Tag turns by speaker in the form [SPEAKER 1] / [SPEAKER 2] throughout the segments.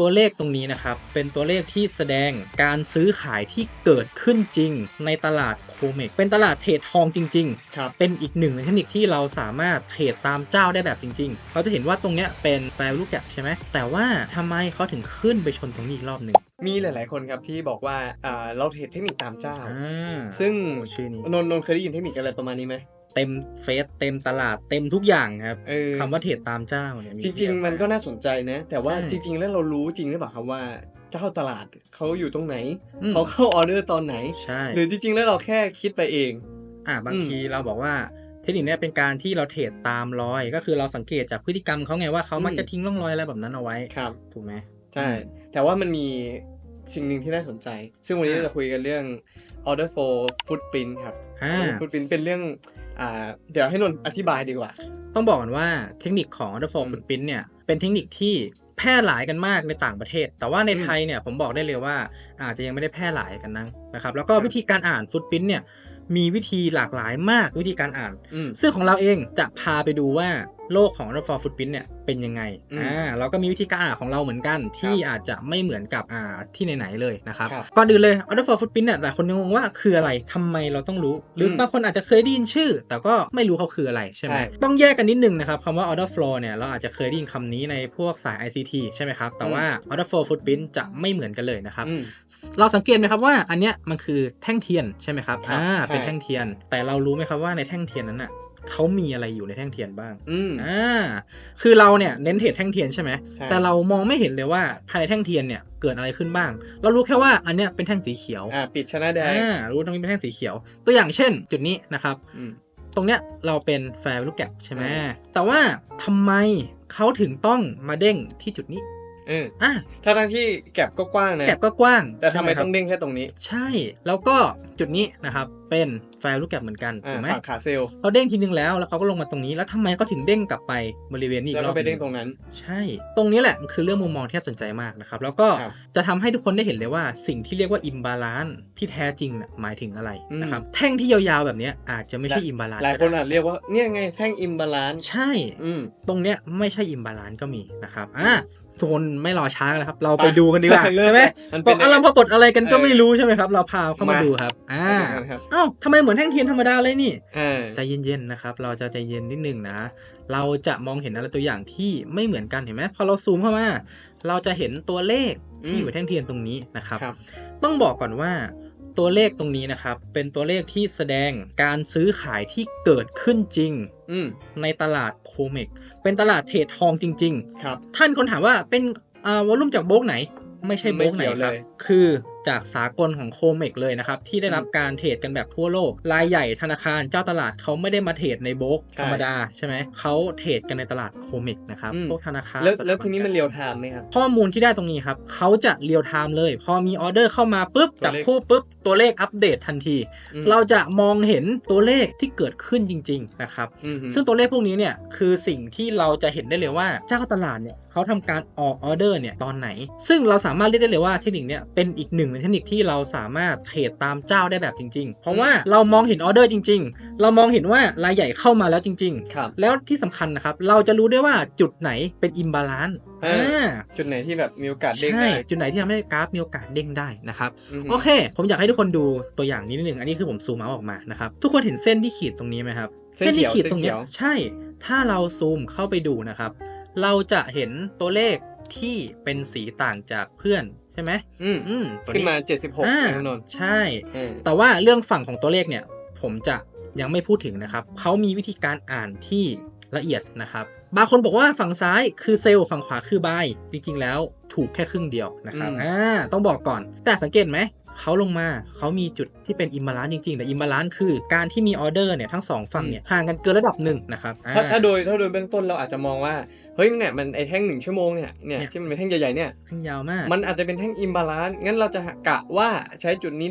[SPEAKER 1] ตัวเลขตรงนี้นะครับ เป็นตัวเลขที่แสดงการซื้อขายที่เกิดขึ้นจริง ในตลาดโคเมกเป็นตลาดเทรดทองจริงๆ
[SPEAKER 2] ครับ
[SPEAKER 1] เป็นอีกหนึ่งในเทคนิคที่เราสามารถเทรดตามเจ้าได้แบบจริง ๆ เราจะเห็นว่าตรงเนี้ยเป็นแฟร์ลูกแกะใช่ไหมแต่ว่าทำไมเขาถึงขึ้นไปชนตรงนี้อีกรอบหนึ่ง
[SPEAKER 2] มีหลาย ๆ คนครับที่บอกว่าอ่าเราเทรดเทคนิคตามเจ้า
[SPEAKER 1] อ่า
[SPEAKER 2] ซึ่ง
[SPEAKER 1] โอ้ชื่อนี้
[SPEAKER 2] นนท์นนท์เคยได้ยินเทคนิคอะไรประมาณนี้ไหม
[SPEAKER 1] เต็มเฟซเต็มตลาดเต็มทุกอย่างครับ
[SPEAKER 2] เออ
[SPEAKER 1] คำว่าเทรดตามเจ้าเนี่ย
[SPEAKER 2] จริง ๆ มันก็น่าสนใจนะ แต่ว่า
[SPEAKER 1] ใช่
[SPEAKER 2] จริง ๆ แล้วเรารู้จริงหรือเปล่าครับว่าเจ้าตลาดเขาอยู่ตรงไหน
[SPEAKER 1] อืม
[SPEAKER 2] เขาเข้าออเดอร์ตอนไหน
[SPEAKER 1] ใช่
[SPEAKER 2] หรือจริง ๆ แล้วเราแค่คิดไปเอง
[SPEAKER 1] อ่าบาง
[SPEAKER 2] อืม
[SPEAKER 1] ทีเราบอกว่าเทคนิคเนี้ยเป็นการที่เราเทรดตามรอย ก็คือเราสังเกตจากพฤติกรรมเขาไงว่าเขามักจะทิ้งร่องรอยอะไรแบบนั้นเอาไว้
[SPEAKER 2] ครับ
[SPEAKER 1] ถูกไหม
[SPEAKER 2] ใช่แต่ว่ามันมีสิ่งหนึ่งที่น่าสนใจ ซึ่งวันนี้
[SPEAKER 1] อ่า
[SPEAKER 2] เราจะคุยกันเรื่อง order for footprint ครับ
[SPEAKER 1] อ่า
[SPEAKER 2] order for footprint เป็นเรื่อง อ่าเดี๋ยวให้นนท์อธิบายดีกว่า
[SPEAKER 1] ต้องบอกก่อนว่าเทคนิคของ Order for
[SPEAKER 2] อืม
[SPEAKER 1] Footprint เนี่ยเป็นเทคนิคที่แพร่หลายกันมากในต่างประเทศ แต่ว่าใน
[SPEAKER 2] อืม
[SPEAKER 1] ไทยเนี่ยผมบอกได้เลยว่าอาจจะยังไม่ได้แพร่หลายกันนักนะครับ แล้วก็วิธีการอ่าน Footprint เนี่ยมีวิธีหลากหลายมากวิธีการอ่าน
[SPEAKER 2] อืม
[SPEAKER 1] ซึ่งของเราเองจะพาไปดูว่า โลกของ Order for Footprint เนี่ยเป็นยังไง
[SPEAKER 2] อืม
[SPEAKER 1] อ่าเราก็มีวิธีการอ่านของเราเหมือนกัน ที่อาจจะไม่เหมือนกับอ่าที่ไหนๆเลยนะครับ
[SPEAKER 2] ครับ
[SPEAKER 1] ก่อนอื่นเลย Order for Footprint เนี่ยแต่คนยังงงว่าคืออะไรทำไมเราต้องรู้ หรือ
[SPEAKER 2] ม
[SPEAKER 1] บางคนอาจจะเคยได้ยินชื่อ แต่ก็ไม่รู้เขาคืออะไรใช่ไหม
[SPEAKER 2] ใช่
[SPEAKER 1] ต้องแยกกันนิดนึงนะครับคำว่า order flow เนี่ยเราอาจจะเคยได้ยินคำนี้ในพวกสาย ICT ใช่ไหมครับ แต่ว่า order flow footprint จะไม่เหมือนกันเลยนะครับ
[SPEAKER 2] อืม
[SPEAKER 1] เราสังเกตไหมครับว่าอันเนี้ยมันคือแท่งเทียนใช่ไหมครับ
[SPEAKER 2] ครับ
[SPEAKER 1] อ่า
[SPEAKER 2] ใช่
[SPEAKER 1] เป็นแท่งเทียน แต่เรารู้ไหมครับว่าในแท่งเทียนนั้นน่ะ เขามีอะไรอยู่ในแท่งเทียนบ้าง
[SPEAKER 2] อืม
[SPEAKER 1] อ่า คือเราเนี่ยเน้นเทรดแท่งเทียนใช่ไหม
[SPEAKER 2] ใช่
[SPEAKER 1] แต่เรามองไม่เห็นเลยว่าภายในแท่งเทียนเนี่ยเกิดอะไรขึ้นบ้าง เรารู้แค่ว่าอันเนี้ยเป็นแท่งสีเขียว
[SPEAKER 2] อ่า ปิดชนะแดง
[SPEAKER 1] อ่า รู้ตรงนี้เป็นแท่งสีเขียว ตัวอย่างเช่น จุดนี้นะครับ
[SPEAKER 2] อืม
[SPEAKER 1] ตรงเนี้ยเราเป็นแฟร์ลูกแกะใช่ไหม
[SPEAKER 2] อืม
[SPEAKER 1] แต่ว่าทำไมเขาถึงต้องมาเด้งที่จุดนี้
[SPEAKER 2] เออ
[SPEAKER 1] อะ
[SPEAKER 2] ถ้าทั้งที่แก็บก็กว้างนะ
[SPEAKER 1] แกะก็กว้าง
[SPEAKER 2] แต่ทำไม
[SPEAKER 1] ใช่หครับ
[SPEAKER 2] ต้องเด้งแค่ตรงนี้
[SPEAKER 1] ใช่ แล้วก็จุดนี้นะครับเป็นแฟร์ลูกแกะเหมือนกัน
[SPEAKER 2] อ่า
[SPEAKER 1] ถูกไหม
[SPEAKER 2] ฝั่งขาเซลล์
[SPEAKER 1] เขาเด้งทีนึงแล้วแล้วเขาก็ลงมาตรงนี้แล้วทำไมเขาถึงเด้งกลับไปบริเวณนี้อี
[SPEAKER 2] แล้ว
[SPEAKER 1] กร
[SPEAKER 2] ก็
[SPEAKER 1] อบ
[SPEAKER 2] ไป
[SPEAKER 1] ห
[SPEAKER 2] เด้
[SPEAKER 1] นึ่
[SPEAKER 2] งตรงนั้น
[SPEAKER 1] ใช่ ตรงนี้แหละมันคือเรื่องมุมมองที่น่าสนใจมากนะครับแล้วก็
[SPEAKER 2] ครับ
[SPEAKER 1] จะทำให้ทุกคนได้เห็นเลยว่าสิ่งที่เรียกว่าอิมบาลานที่แท้จริงน่ะหมายถึงอะไรนะครับแท่งที่ยาวๆแบบเนี้ยอาจจะไม่ใช่อิมบาลาน
[SPEAKER 2] หลายคนอาจเรียกว่าเนี่ยไงแท่งอิมบาลาน
[SPEAKER 1] ใช่
[SPEAKER 2] อืม
[SPEAKER 1] ตรงเนี้ยไม่ใช่อิมบาลานก็มีนะครับอะ ทุกคนไม่รอช้ากันนะครับ เรา
[SPEAKER 2] ไป
[SPEAKER 1] ไปดูกันดีกว่า
[SPEAKER 2] เริ่ม
[SPEAKER 1] ใช่ไหม
[SPEAKER 2] มัน
[SPEAKER 1] บ
[SPEAKER 2] เป็
[SPEAKER 1] อนกอารมพบทอะไรกันก็
[SPEAKER 2] เออ
[SPEAKER 1] ไม่รู้ใช่ไหมครับ เราพาเข้ามา
[SPEAKER 2] มา
[SPEAKER 1] ดูครับ อ่า
[SPEAKER 2] ครับ
[SPEAKER 1] เอ้าทำไมเหมือนแท่งเทียนธรรมดาเลยนี่
[SPEAKER 2] อ่า
[SPEAKER 1] ใจเย็นๆนะครับ เราจะใจเย็นนิดนึงนะ เราจะมองเห็นอะไรตัวอย่างที่ไม่เหมือนกันเห็นไหมพอเราซูมเข้ามา เราจะเห็นตัวเลขที่อยู่ในแท่งเทียนตรงนี้นะครับ
[SPEAKER 2] ครับ
[SPEAKER 1] ต้องบอกก่อนว่าตัวเลขตรงนี้นะครับ เป็นตัวเลขที่แสดงการซื้อขายที่เกิดขึ้นจริง
[SPEAKER 2] อืม
[SPEAKER 1] ในตลาดโคเมกเป็นตลาดเทรดทองจริง
[SPEAKER 2] ครับ
[SPEAKER 1] ๆท่านคนถามว่าเป็นอ่าวอลลุ่มจากโบกไหน ไม่ใช่โบกไหน
[SPEAKER 2] ไม่เกี่ยว
[SPEAKER 1] ครับ
[SPEAKER 2] เลย
[SPEAKER 1] คือจากสากลของโคเมกเลยนะครับ ที่ได้รับการเทรดกันแบบทั่วโลก รายใหญ่ธนาคารเจ้าตลาดเขาไม่ได้มาเทรดในโบก
[SPEAKER 2] ใช่
[SPEAKER 1] ธรรมดาใช่ไหมเขาเทรดกันในตลาดโคเมกนะครับ
[SPEAKER 2] อืม
[SPEAKER 1] พวกธนาคาร
[SPEAKER 2] แล้ว
[SPEAKER 1] สถาบั
[SPEAKER 2] แล้วทีนี้มันเรียวไทม์ไหมครับ
[SPEAKER 1] ข้อมูลที่ได้ตรงนี้ครับเขาจะเรียลไทม์เลย พอมีออเดอร์เข้ามาปุ๊บ
[SPEAKER 2] ตัวเลข
[SPEAKER 1] จับคู่ปุ๊บตัวเลขอัปเดตทันที
[SPEAKER 2] อืม
[SPEAKER 1] เราจะมองเห็นตัวเลขที่เกิดขึ้นจริง ๆนะครับ
[SPEAKER 2] อืม
[SPEAKER 1] ซึ่งตัวเลขพวกนี้เนี่ยคือสิ่งที่เราจะเห็นได้เลยว่าเจ้าตลาดเนี่ยเขาทำการออกออเดอร์เนี่ยตอนไหน ซึ่งเราสามารถเรียกได้เลยว่าเทคนิคเนี่ยเป็นอีกหนึ่งในเทคนิคที่เราสามารถเทรดตามเจ้าได้แบบจริง ๆ เพราะว่าเรามองเห็นออเดอร์จริง ๆ เรามองเห็นว่ารายใหญ่เข้ามาแล้วจริง
[SPEAKER 2] ครับ
[SPEAKER 1] ๆแล้วที่สำคัญนะครับ เราจะรู้ได้ว่าจุดไหนเป็นอิมบาลานซ์
[SPEAKER 2] เออจุดไหนที่แบบมีโอกาสเด้ง
[SPEAKER 1] ใช่
[SPEAKER 2] ได้
[SPEAKER 1] จุดไหนที่ทำให้กราฟมีโอกาสเด้งได้นะครับ
[SPEAKER 2] อืม
[SPEAKER 1] โอเค ผมอยากให้ทุกคนดูตัวอย่างนี้นิดนึงอันนี้คือผมซูมเอาออกมานะครับทุกคนเห็นเส้นที่ขีดตรงนี้ไหมครับ
[SPEAKER 2] เส้นเขี
[SPEAKER 1] ที่
[SPEAKER 2] ยว
[SPEAKER 1] ขีดตรงเนี้ย
[SPEAKER 2] เส้นเขียว
[SPEAKER 1] ใช่ ถ้าเราซูมเข้าไปดูนะครับ เราจะเห็นตัวเลขที่เป็นสีต่างจากเพื่อนใช่ไหม
[SPEAKER 2] อืม
[SPEAKER 1] อืมตัว
[SPEAKER 2] ขึ้นมา76
[SPEAKER 1] อ่า
[SPEAKER 2] นะนนท์
[SPEAKER 1] ใช่
[SPEAKER 2] อืม
[SPEAKER 1] แต่ว่าเรื่องฝั่งของตัวเลขเนี่ย ผมจะยังไม่พูดถึงนะครับ เขามีวิธีการอ่านที่ละเอียดนะครับ บางคนบอกว่าฝั่งซ้ายคือเซลล์ฝั่งขวาคือบายจริงๆแล้วถูกแค่ครึ่งเดียวนะครับอ่าต้องบอกก่อน แต่สังเกตไหม เขาลงมาเขามีจุดที่เป็นอิมบาลานซ์จริงๆ แต่อิมบาลานซ์คือการที่มีออเดอร์เนี่ยทั้งสองฝั่งเนี่ยห่างกันเกินระดับหนึ่งนะครับอ่
[SPEAKER 2] ถ้าถ้าโดยถ้าโดยเบื้องต้นเราอาจจะมองว่าเฮ้ยเนี่ยมันไอแท่งหนึ่งชั่วโมงเนี่ยเนี่ย
[SPEAKER 1] เนี่ย
[SPEAKER 2] ที่มันเป็นแท่งใหญ่ๆเนี่ย
[SPEAKER 1] ทั้งยาวมาก
[SPEAKER 2] มันอาจจะเป็นแท่งอิมบาลานซ์งั้นเราจะกะว่าใช้จุดนี้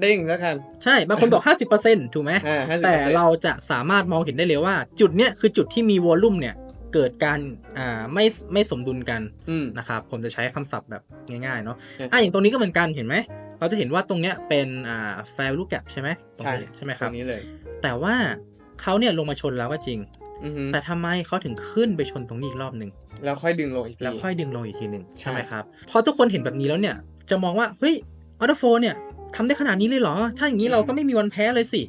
[SPEAKER 2] เด้งแล้วกัน
[SPEAKER 1] ใช่ บางคนบอก 50%ถูกไหม
[SPEAKER 2] อ่าห้าสิบ
[SPEAKER 1] แต่เราจะสามารถมองเห็นได้เลยว่า จุดเนี้ยคือจุดที่มีวอลลุ่มเนี่ยเกิดการอ่าไม่ไม่สมดุลกัน
[SPEAKER 2] อืม
[SPEAKER 1] นะครับผมจะใช้คำศัพท์แบบง่ายๆเนาะ
[SPEAKER 2] ครับ
[SPEAKER 1] อะอย่างตรงนี้ก็เหมือนกันเห็นไหม เราจะเห็นว่าตรงเนี้ยเป็นอ่าแฟลูกแกใช่ไหมตรง
[SPEAKER 2] ใช่
[SPEAKER 1] นี้ใช่ไหมค
[SPEAKER 2] ต
[SPEAKER 1] รั
[SPEAKER 2] ร
[SPEAKER 1] บ
[SPEAKER 2] งนี้เลย
[SPEAKER 1] แต่ว่าเขาเนี่ยลงมาชนแล้วก็จริง
[SPEAKER 2] อือฮึ
[SPEAKER 1] แต่ทำไมเขาถึงขึ้นไปชนตรงนี้อีกรอบหนึ่ง
[SPEAKER 2] แล้วค่อยดึงลงอีกที
[SPEAKER 1] แล้วค่อยดึงลงอีกทีหนึ่ง
[SPEAKER 2] ใช่
[SPEAKER 1] ใช่ไหมครับพอทุกคนเห็นแบบนี้แล้วเนี่ยจะมองว่าเฮ้ยออโตโฟเนี่ยทำได้ขนาดนี้เลยเหรอ ถ้าอย่างนี้เราก็ไม่มีวันแพ้เลยสิ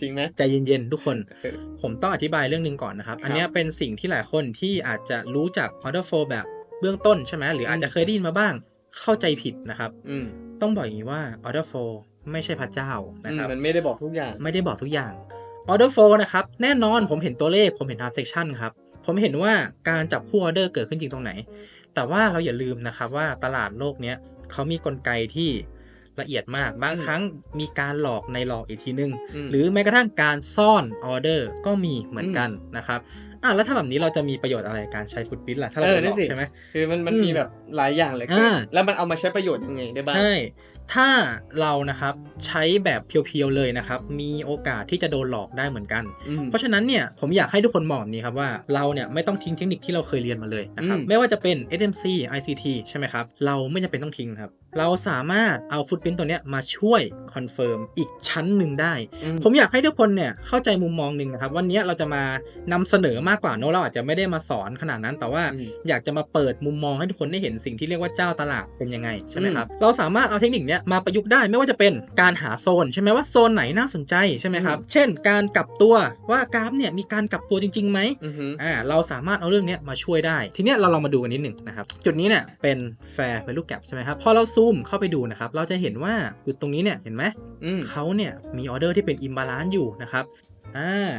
[SPEAKER 2] จริงไหม
[SPEAKER 1] ใจเย็นๆ ทุกคน
[SPEAKER 2] เออ
[SPEAKER 1] ผมต้องอธิบายเรื่องหนึ่งก่อนนะครับ
[SPEAKER 2] ครับ
[SPEAKER 1] อันเนี้ยเป็นสิ่งที่หลายคนที่อาจจะรู้จักออโตโฟแบบเบื้องต้นใช่ไหม หรืออาจจะเคยได้ยินมาบ้าง เข้าใจผิดนะครับ
[SPEAKER 2] อืม
[SPEAKER 1] ต้องบอกอย่างนี้ว่าออโตโฟไม่ใช่พระเจ้านะครับ
[SPEAKER 2] มันไม่ได้บอกทุกอย่าง
[SPEAKER 1] ไม่ได้บอกทุกอย่างออเดอร์โฟนะครับ แน่นอนผมเห็นตัวเลข ผมเห็น transaction ครับ ผมเห็นว่าการจับคู่ออเดอร์เกิดขึ้นจริงตรงไหน แต่ว่าเราอย่าลืมนะครับว่าตลาดโลกเนี้ยเขามีกลไกที่ละเอียดมาก บาง
[SPEAKER 2] อืม
[SPEAKER 1] ครั้งมีการหลอกในหลอกอีกทีนึง
[SPEAKER 2] อืม
[SPEAKER 1] หรือแม้กระทั่งการซ่อนออเดอร์ก็มีเหมือนกันนะครับ อะแล้วถ้าแบบนี้เราจะมีประโยชน์อะไรการใช้ฟุตบิทล่ะถ้าเรา
[SPEAKER 2] เออ
[SPEAKER 1] จะหล
[SPEAKER 2] นั่
[SPEAKER 1] อก
[SPEAKER 2] นสิ
[SPEAKER 1] ใช่ไหม
[SPEAKER 2] คือมันมัน
[SPEAKER 1] อืม
[SPEAKER 2] มีแบบหลายอย่างเลย
[SPEAKER 1] อ่า
[SPEAKER 2] แล้วมันเอามาใช้ประโยชน์ยังไงได้บ้าง
[SPEAKER 1] ใช่ ถ้าเรานะครับใช้แบบเพียวๆเลยนะครับ มีโอกาสที่จะโดนหลอกได้เหมือนกัน
[SPEAKER 2] อืม
[SPEAKER 1] เพราะฉะนั้นเนี่ยผมอยากให้ทุกคนมองแบบนี้ครับว่าเราเนี่ยไม่ต้องทิ้งเทคนิคที่เราเคยเรียนมาเลยนะครับ
[SPEAKER 2] อืม
[SPEAKER 1] ไม่ว่าจะเป็น SMC ICT ใช่ไหมครับ เราไม่จำเป็นต้องทิ้งครับ เราสามารถเอาฟุตพิ้นตัวเนี้ยมาช่วยคอนเฟิร์มอีกชั้นหนึ่งได้
[SPEAKER 2] อืม
[SPEAKER 1] ผมอยากให้ทุกคนเนี่ยเข้าใจมุมมองหนึ่งนะครับ วันนี้เราจะมานำเสนอมากกว่าเนอะเราอาจจะไม่ได้มาสอนขนาดนั้น แต่ว่า
[SPEAKER 2] อืม
[SPEAKER 1] อยากจะมาเปิดมุมมองให้ทุกคนได้เห็นสิ่งที่เรียกว่าเจ้าตลาดเป็นยังไงใช่ไหมครับเราสามารถเอาเทคนิคเนี้ยมาประยุกต์ได้ไม่ว่าจะเป็นการหาโซนใช่ไหมว่าโซนไหนน่าสนใจใช่ไหมครับ เช่น การกลับตัวว่ากราฟเนี่ยมีการกลับตัวจริงๆไหม
[SPEAKER 2] อือฮึ
[SPEAKER 1] อ่าเราสามารถเอาเรื่องเนี้ยมาช่วยได้ ทีเนี้ยเราลองมาดูกันนิดหนึ่งนะครับ จุดนี้เนี่ยเป็น fair value gap ใช่ไหมครับพอเราซูมเข้าไปดูนะครับเราจะเห็นว่าจุดตรงนี้เนี่ยเห็นไหม
[SPEAKER 2] อืม
[SPEAKER 1] เขาเนี่ยมีออเดอร์ที่เป็น imbalance อยู่นะครับอ่า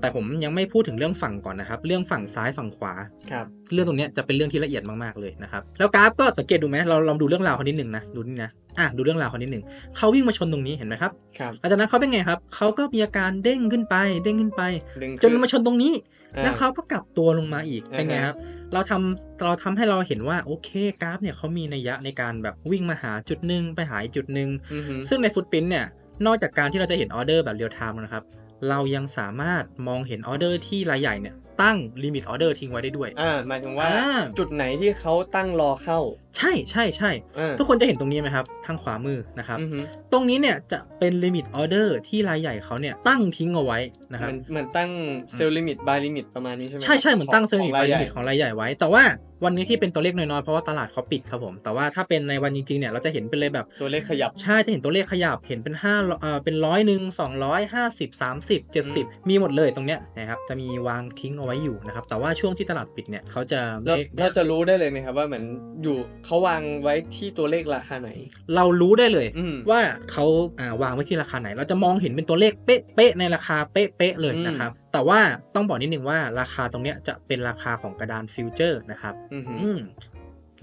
[SPEAKER 1] แต่ผมยังไม่พูดถึงเรื่องฝั่งก่อนนะครับ เรื่องฝั่งซ้ายฝั่งขวา
[SPEAKER 2] ครับ
[SPEAKER 1] เรื่องตรงเนี้ยจะเป็นเรื่องที่ละเอียดมากๆเลยนะครับ แล้วกราฟก็สังเกตดูไหมเราลองดูเรื่องราวเขานิดหนึ่งนะดูนี่นะอะดูเรื่องราวเขานิดหนึ่งเขาวิ่งมาชนตรงนี้เห็นไหมครับ
[SPEAKER 2] ครับ
[SPEAKER 1] หลังจากนั้นเขาเป็นไงครับเขาก็มีอาการเด้งขึ้นไปเด้งขึ้นไป
[SPEAKER 2] ดึง
[SPEAKER 1] จนมาชนตรงนี้
[SPEAKER 2] อ่
[SPEAKER 1] แล้วเขาก็กลับตัวลงมาอีก
[SPEAKER 2] อ่าฮะ
[SPEAKER 1] เป็นไงครับเราทำเราทำให้เราเห็นว่าโอเคกราฟเนี่ยเขามีนัยยะในการแบบวิ่งมาหาจุดหนึ่งไปหาอีกจุดหนึ่ง
[SPEAKER 2] อือฮึ
[SPEAKER 1] ซึ่งในฟุตพิ้นเนี่ยนอกจากการที่เราจะเห็นออเดอร์แบบเรียลไทม์นะครับ เรายังสามารถมองเห็นออเดอร์ที่รายใหญ่เนี่ย ตั้งลิมิตออเดอร์ทิ้งไว้ได้ด้วย
[SPEAKER 2] อ่าหมายถึงว่า
[SPEAKER 1] อ่า
[SPEAKER 2] จุดไหนที่เขาตั้งรอเข้า
[SPEAKER 1] ใช่ใช่ใช่
[SPEAKER 2] อ่า
[SPEAKER 1] ทุกคนจะเห็นตรงนี้ไหมครับ ทางขวามือนะครับ
[SPEAKER 2] อือฮึ
[SPEAKER 1] ตรงนี้เนี่ยจะเป็นลิมิตออเดอร์ที่รายใหญ่เขาเนี่ยตั้งทิ้งเอาไว้นะครับ
[SPEAKER 2] เหมือนเหมือนตั้งเซลล์ลิมิตบายลิมิตประมาณนี้ใช่ไหม
[SPEAKER 1] ใช่ใช่เหมือนตั้งเซลล์ลิมิต
[SPEAKER 2] ขอ
[SPEAKER 1] ราย
[SPEAKER 2] ใหญ่
[SPEAKER 1] ลิมิตของรายใหญ่ไว้ แต่ว่าวันนี้ที่เป็นตัวเลขน้อยๆ เพราะว่าตลาดเขาปิดครับผม แต่ว่าถ้าเป็นในวันจริงๆเนี่ยเราจะเห็นเป็นเลยแบบ
[SPEAKER 2] ตัวเลขขยับ
[SPEAKER 1] ใช่จะเห็นตัวเลขขยับเห็นเป็นห้าเอ่อเป็นร้อยหนึ่งสองร้อยห้าสิบสามสิบเจ็ดสิบมีหมดเลยตรงเนี้ยนะครับจะมีวางทิ้งเอาไว้อยู่นะครับ แต่ว่าช่วงที่ตลาดปิดเนี่ยเขาจะ
[SPEAKER 2] เรา
[SPEAKER 1] ไม่
[SPEAKER 2] เราจะรู้ได้เลยไหมครับว่าเหมือนอยู่เขาวางไว้ที่ตัวเลขราคาไหน
[SPEAKER 1] เรารู้ได้เลย
[SPEAKER 2] อืม
[SPEAKER 1] ว่าเขาอ่าวางไว้ที่ราคาไหน เราจะมองเห็นเป็นตัวเลขเป๊ะๆในราคาเป๊ะๆเลย
[SPEAKER 2] อืม
[SPEAKER 1] นะครับแต่ว่าต้องบอกนิดนึงว่าราคาตรงเนี้ยจะเป็นราคาของกระดานฟิวเจอร์นะครับ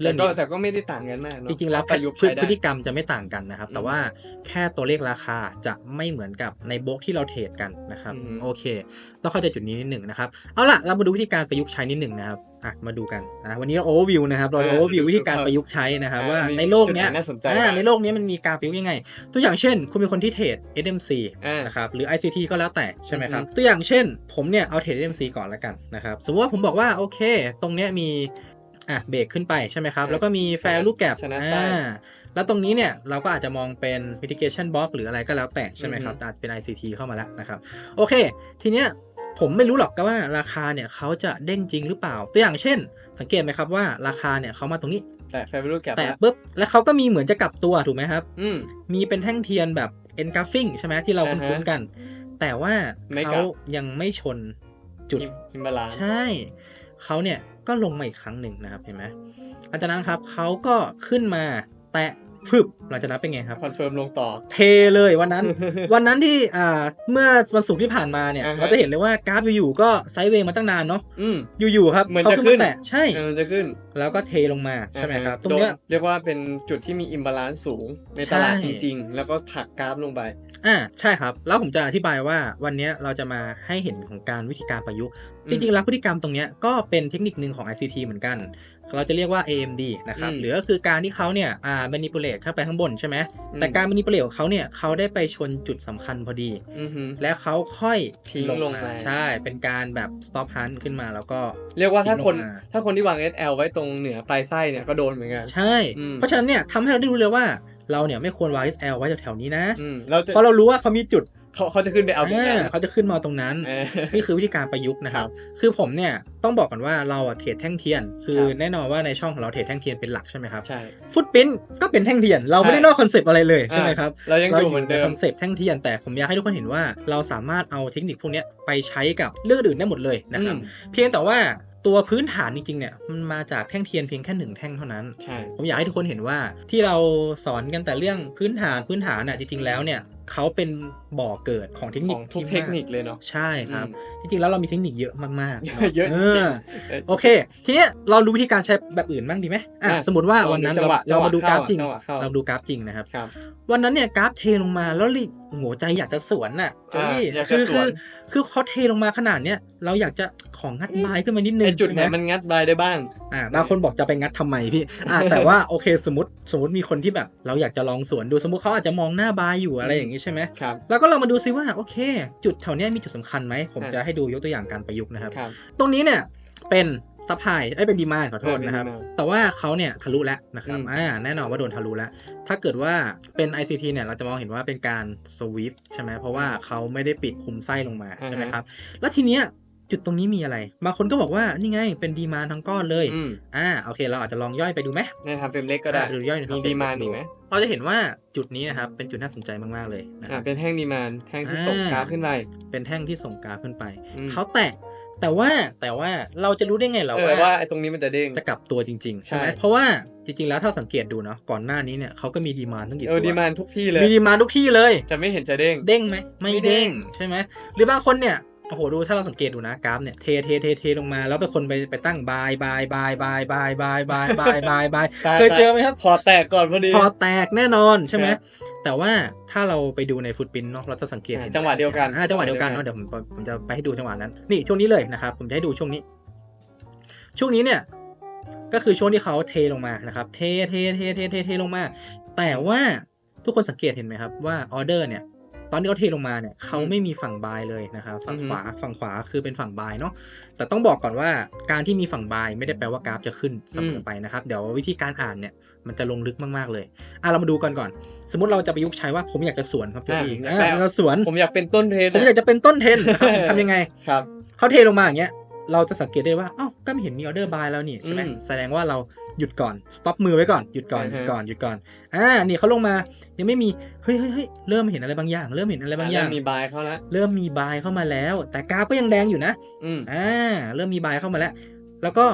[SPEAKER 2] อือฮึ
[SPEAKER 1] อืม
[SPEAKER 2] แต่ก็
[SPEAKER 1] นี้
[SPEAKER 2] แต่ก็ไม่ได้ต่างกันมากเนอะ
[SPEAKER 1] จริงๆแล้ว
[SPEAKER 2] ประยุกต์
[SPEAKER 1] พฤ
[SPEAKER 2] ใช้ได้
[SPEAKER 1] พฤติกรรมจะไม่ต่างกันนะครับ แต่
[SPEAKER 2] อืม
[SPEAKER 1] ว่าแค่ตัวเลขราคาจะไม่เหมือนกับในโบล็อกที่เราเทรดกันนะครับ
[SPEAKER 2] อืม
[SPEAKER 1] โอเค ต้องเข้าใจจุดนี้นิดหนึ่งนะครับเอาล่ะเรามาดูวิธีการประยุกต์ใช้นิดหนึ่งนะครับอะมาดูกันนะวันนี้เราโอเวอร์วิวนะครับเราโอเวอร์วิววิธีการประยุกต์ใช้นะครับว่า
[SPEAKER 2] อ่มี
[SPEAKER 1] ในโลกเนี้ย
[SPEAKER 2] จุดไหน่าสนใจ
[SPEAKER 1] อ่า
[SPEAKER 2] บ้าง
[SPEAKER 1] ในโลกนี้มันมีการประยุกต์ยังไง ตัวอย่างเช่น คุณเป็นคนที่เทรด SMC
[SPEAKER 2] อ่าน
[SPEAKER 1] นะครับหรือ ICT ก็แล้วแต่ใช่ไหมครับ
[SPEAKER 2] อือฮึ
[SPEAKER 1] ตัวอย่างเช่น ผมเนี่ยเอาเทรด SMC ก่อนละกันนะครับสมมติว่าผมบอกว่าโอเค ตรงเนี้ยมี อะเบรกขึ้นไปใช่ไหมครับ แล้วก็มีแฟร์ลูกแก
[SPEAKER 2] ชนะไส้
[SPEAKER 1] อ่าแล้วตรงนี้เนี่ยเราก็อาจจะมองเป็น mitigation box หรืออะไรก็แล้วแต่ใช่ไหมครับ
[SPEAKER 2] อือฮึ
[SPEAKER 1] อาจจะเป็น ICT เข้ามาแล้วนะครับ โอเค ทีเนี้ยผมไม่รู้หรอกก็ว่าราคาเนี่ยเขาจะเด้งจริงหรือเปล่า ตัวอย่างเช่น สังเกตไหมครับว่าราคาเนี่ยเขามาตรงนี้
[SPEAKER 2] แต่แฟร์ลูกแก
[SPEAKER 1] แต่ปุ๊บแล้วเขาก็มีเหมือนจะกลับตัวถูกไหมครับ
[SPEAKER 2] อืม
[SPEAKER 1] มีเป็นแท่งเทียนแบบ engulfing ใช่ไหมที่เรา
[SPEAKER 2] อ่าฮะ
[SPEAKER 1] คุ้นๆกัน แต่ว่า
[SPEAKER 2] ไม่กลั
[SPEAKER 1] เขา
[SPEAKER 2] บ
[SPEAKER 1] ยังไม่ชนจุด
[SPEAKER 2] อิมบาลานซ์
[SPEAKER 1] ใช่เขาเนี่ย ก็ลงมาอีกครั้งหนึ่งนะครับเห็นไหมหลังจากนั้นครับเขาก็ขึ้นมาแตะฟึบหลังจากนั้นเป็นไงครับ
[SPEAKER 2] คอนเฟิร์มลงต่อ
[SPEAKER 1] เทเลยวันนั้น วันนั้นที่อ่าเมื่อวันศุกร์ที่ผ่านมาเนี่ย
[SPEAKER 2] อ่าฮะ
[SPEAKER 1] เราจะเห็นเลยว่ากราฟอยู่ๆก็ไซด์เวย์มาตั้งนานเนาะ
[SPEAKER 2] อืม
[SPEAKER 1] อยู่ๆครับ
[SPEAKER 2] เหมือน
[SPEAKER 1] เขา
[SPEAKER 2] จะ
[SPEAKER 1] ขึ้น
[SPEAKER 2] ขึ้น
[SPEAKER 1] มาแตะใช่
[SPEAKER 2] เออมันจะขึ้น
[SPEAKER 1] แล้วก็เทลงมาใช่ไหมครับ
[SPEAKER 2] อ่าฮะ
[SPEAKER 1] ตรงเนี้ย
[SPEAKER 2] โดเรียกว่าเป็นจุดที่มีอิมบาลานซ์สูงในตลาด
[SPEAKER 1] ใช่
[SPEAKER 2] จริง ๆ แล้วก็ผลักกราฟลงไป
[SPEAKER 1] อ่าใช่ครับ แล้วผมจะอธิบายว่าวันเนี้ยเราจะมาให้เห็นของการวิธีการประยุกต์
[SPEAKER 2] อืม
[SPEAKER 1] จริงๆแล้วพฤติกรรมตรงเนี้ยก็เป็นเทคนิคหนึ่งของ ICT เหมือนกัน เราจะเรียกว่า AMD นะครับ
[SPEAKER 2] อืม
[SPEAKER 1] หรือก็คือการที่เขาเนี่ยอ่า manipulate เข้าไปข้างบนใช่ไหม
[SPEAKER 2] อืม
[SPEAKER 1] แต่การ manipulate ของเขาเนี่ยเขาได้ไปชนจุดสำคัญพอดี
[SPEAKER 2] อือฮึ
[SPEAKER 1] แล้วเขาค่อย
[SPEAKER 2] ทิ้งลงมา
[SPEAKER 1] ใช่ เป็นการแบบ stop hunt ขึ้นมาแล้วก็
[SPEAKER 2] เรียกว่าถ้าคน
[SPEAKER 1] ทิ้งลงมา
[SPEAKER 2] ถ้าคนที่วาง SL ไว้ตรงเหนือปลายไส้เนี่ยก็โดนเหมือนกัน
[SPEAKER 1] ใช่
[SPEAKER 2] อืม
[SPEAKER 1] เพราะฉะนั้นเนี่ยทำให้เราได้รู้เลยว่า เราเนี่ยไม่ควรวาง SL ไว้แถวๆนี้นะ
[SPEAKER 2] อืมเราจะ
[SPEAKER 1] เพราะเรารู้ว่าเขามีจุด
[SPEAKER 2] เขาเขาจะขึ้นไปเอาตรงนั้น
[SPEAKER 1] อ่าเขาจะขึ้นมาตรงนั้น
[SPEAKER 2] เออ
[SPEAKER 1] นี่คือวิธีการประยุกต์นะครั
[SPEAKER 2] ครับบ
[SPEAKER 1] คือผมเนี่ยต้องบอกก่อนว่าเราอะเทรดแท่งเทียน คือ
[SPEAKER 2] ครับ
[SPEAKER 1] แน่นอนว่าในช่องของเราเทรดแท่งเทียนเป็นหลักใช่ไหมครับ
[SPEAKER 2] ใช่
[SPEAKER 1] ฟุตปิ้นก็เป็นแท่งเทียน เราไม่ได้
[SPEAKER 2] ใช่
[SPEAKER 1] นอกคอนเซปต์อะไรเลยใช่ไหมครับ
[SPEAKER 2] เรายังอยู่เหมือนเดิ
[SPEAKER 1] ใน
[SPEAKER 2] ม
[SPEAKER 1] คอนเซปต์แท่งเทียน แต่ผมอยากให้ทุกคนเห็นว่าเราสามารถเอาเทคนิคพวกเนี้ยไปใช้กับเรื่องอื่นได้หมดเลยนะครับ
[SPEAKER 2] อืม
[SPEAKER 1] เพียงแต่ว่า ตัวพื้นฐานจริงๆเนี่ยมันมาจากแท่งเทียนเพียงแค่หนึ่งแท่งเท่านั้น
[SPEAKER 2] ใช่
[SPEAKER 1] ผมอยากให้ทุกคนเห็นว่าที่เราสอนกันแต่เรื่องพื้นฐานพื้นฐานน่ะจริงๆแล้วเนี่ยเขาเป็นบ่อเกิดของเทค
[SPEAKER 2] ข
[SPEAKER 1] นิค
[SPEAKER 2] องทุก
[SPEAKER 1] ที่
[SPEAKER 2] เทคนิค
[SPEAKER 1] มาก
[SPEAKER 2] เลยเนาะ
[SPEAKER 1] ใช่ครับ
[SPEAKER 2] อืม
[SPEAKER 1] จริงๆแล้วเรามีเทคนิคเยอะมากๆ
[SPEAKER 2] เยอะจริงๆ
[SPEAKER 1] เออโอเค ทีเนี้ยเราดูวิธีการใช้แบบอื่นบ้างดีไหมอะ
[SPEAKER 2] อะ
[SPEAKER 1] สมมติว่าวันนั้น
[SPEAKER 2] จัง
[SPEAKER 1] เรา
[SPEAKER 2] หวะ
[SPEAKER 1] เรามาดูกราฟจริง
[SPEAKER 2] จังหวะเข้า
[SPEAKER 1] เราดูกราฟจริงนะครับ
[SPEAKER 2] ครับ
[SPEAKER 1] วันนั้นเนี่ยกราฟเทลงมาแล้วรีหัวใจอยากจะสวนน่ะ
[SPEAKER 2] อ่า
[SPEAKER 1] เฮ้ย
[SPEAKER 2] อยากจะ
[SPEAKER 1] คือ
[SPEAKER 2] ส
[SPEAKER 1] คื
[SPEAKER 2] ว
[SPEAKER 1] อนคือเขาเทลงมาขนาดเนี้ยเราอยากจะของงัดไม้ขึ้นมานิดนึง
[SPEAKER 2] ไอจุดไหน
[SPEAKER 1] ใช่ห
[SPEAKER 2] มันงัดบายได้บ้าง
[SPEAKER 1] อ่าบางคนบอกจะไปงัดทำไมพี่อ่าแต่ว่าโอเคสมมติสมมติมีคนที่แบบ เราอยากจะลองสวนดูสมมติเขาอาจจะมองหน้าบายอยู่อะไรอย่างงี้ใช่ไหม
[SPEAKER 2] ครับ
[SPEAKER 1] แล้วก็ลองมาดูซิว่าโอเค จุดแถวเนี้ยมีจุดสำคัญไหมผม
[SPEAKER 2] อ่า
[SPEAKER 1] จะให้ดูยกตัวอย่างการประยุกต์นะครับ
[SPEAKER 2] ครับ
[SPEAKER 1] ตรงนี้เนี่ย เป็นซัพพลายไอ้ยเป็นดีมานขอโทษ
[SPEAKER 2] เออเป็น
[SPEAKER 1] นะครับ
[SPEAKER 2] demand
[SPEAKER 1] แต่ว่าเขาเนี่ยทะลุแล้วนะครับ
[SPEAKER 2] อืม
[SPEAKER 1] อ่าแน่นอนว่าโดนทะลุแล้ว ถ้าเกิดว่าเป็น ICT เนี่ยเราจะมองเห็นว่าเป็นการสวิฟใช่ไหมเพราะว่าเขาไม่ได้ปิดคุมไส้ลงมาใช่ไหมครับ แล้วทีเนี้ยจุดตรงนี้มีอะไร บางคนก็บอกว่า นี่ไง เป็นดีมานทั้งก้อนเลย
[SPEAKER 2] อืม
[SPEAKER 1] อ่า โอเค เราอาจจะลองย่อยไปดูไหม
[SPEAKER 2] ในทำเฟรมเล็กก็ได้
[SPEAKER 1] อะดูย่อยใน
[SPEAKER 2] มี
[SPEAKER 1] ทำ
[SPEAKER 2] ดีมานอีกไหม
[SPEAKER 1] เราจะเห็นว่าจุดนี้นะครับ เป็นจุดน่าสนใจมาก ๆ เลยนะค
[SPEAKER 2] อ่า
[SPEAKER 1] รับ
[SPEAKER 2] เป็นแท่งดีมาน แท่งที่
[SPEAKER 1] อ่า
[SPEAKER 2] ส่งกราฟขึ้นไป
[SPEAKER 1] เป็นแท่งที่ส่งกราฟขึ้นไป
[SPEAKER 2] อืม
[SPEAKER 1] เขาแตะ แต่ว่าแต่ว่าเราจะรู้ได้ไงเหรอ
[SPEAKER 2] เออ
[SPEAKER 1] ว่า
[SPEAKER 2] ว่าไอ้ตรงนี้มันจะเด้ง
[SPEAKER 1] จะกลับตัวจริงๆใช่ไหม
[SPEAKER 2] ใช่
[SPEAKER 1] เพราะว่าจริงๆแล้วถ้าสังเกตดูเนาะก่อนหน้านี้เนี่ยเขาก็มีดีมานตั้งกี่
[SPEAKER 2] เอ
[SPEAKER 1] ตั
[SPEAKER 2] อ
[SPEAKER 1] ว
[SPEAKER 2] ดีมานทุกที่เลย
[SPEAKER 1] มีดีมานทุกที่เลย
[SPEAKER 2] จะไม่เห็นจะเด้ง
[SPEAKER 1] เด้งไหมไม่
[SPEAKER 2] ไม่เด้
[SPEAKER 1] เด้ง
[SPEAKER 2] ง
[SPEAKER 1] ใช่ไหมหรือบางคนเนี่ย โอ้โหดูถ้าเราสังเกตดูนะกราฟเนี่ยเทเทเทเทลงมา แล้วเป็นคนไปไปตั้งบายบายบายบายบายบายบายบายบายบาย
[SPEAKER 2] ตาย
[SPEAKER 1] เคยเจอไหมครับ
[SPEAKER 2] พอแตกก่อนพอดี
[SPEAKER 1] พอแตกแน่นอนใช่ไหม
[SPEAKER 2] ครับ
[SPEAKER 1] แต่ว่าถ้าเราไปดูในฟุตปินเนาะเราจะสังเกตเห็น
[SPEAKER 2] จังหวะเดียวกัน
[SPEAKER 1] อ่าจังหวะเดียวกัน
[SPEAKER 2] จังหวะ
[SPEAKER 1] เนาะเดี๋ยวผมผมจะไปให้ดูจังหวะนั้น นี่ช่วงนี้เลยนะครับผมจะให้ดูช่วงนี้ ช่วงนี้เนี่ย ก็คือช่วงที่เขาเทลงมานะครับ เทเทเทเทเทเทลงมา แต่ว่าทุกคนสังเกตเห็นไหมครับว่าออเดอร์เนี่ยต อนที่เขาเทลงมาเนี่ยเขาไม่มีฝั่งบายเลยนะครับฝั่ง
[SPEAKER 2] อือฮึ
[SPEAKER 1] ขวาฝั่งขวาคือเป็นฝั่งบายเนาะแต่ต้องบอกก่อนว่าการที่มีฝั่งบายไม่ได้แปลว่ากราฟจะขึ้นเสมอไปนะครับ เดี๋ยววิธีการอ่านเนี่ยมันจะลงลึกมากๆเลยอะเรามาดูกันก่อน สมมติเราจะประยุกต์ใช้ว่าผมอยากจะสวนครับตัว
[SPEAKER 2] อะ
[SPEAKER 1] เอง
[SPEAKER 2] อยาก
[SPEAKER 1] อะ
[SPEAKER 2] ได้
[SPEAKER 1] เราสวน
[SPEAKER 2] ผมอยากเป็นต้นเทรน
[SPEAKER 1] ผมอยากจะเป็นต้นเทรนนะครับทำยังไง
[SPEAKER 2] ครับ
[SPEAKER 1] เขาเทลงมาอย่างเงี้ยเราจะสังเกตได้ว่าเอ้าก็ไม่เห็นมีออเดอร์บายแล้วนี่ใช่ไหม
[SPEAKER 2] อืม
[SPEAKER 1] แสดงว่าเรา หยุดก่อนสต็อปมือไว้ก่อนหยุดก่อน
[SPEAKER 2] อือ
[SPEAKER 1] ห
[SPEAKER 2] ฮะ
[SPEAKER 1] ยุดก่อนหยุดก่อนอ่านี่เขาลงมายังไม่มีเฮ้ยเฮ้ยเฮ้ยเริ่มเห็นอะไรบางอย่าง เริ่มเห็นอะไรบางอย่าง
[SPEAKER 2] เริ่มมีบายเข้าแล้ว
[SPEAKER 1] เริ่มมีบายเข้ามาแล้ว แต่กราฟก็ยังแดงอยู่นะ
[SPEAKER 2] อืม
[SPEAKER 1] อ่าเริ่มมีบายเข้ามาแล้ว แล้วก็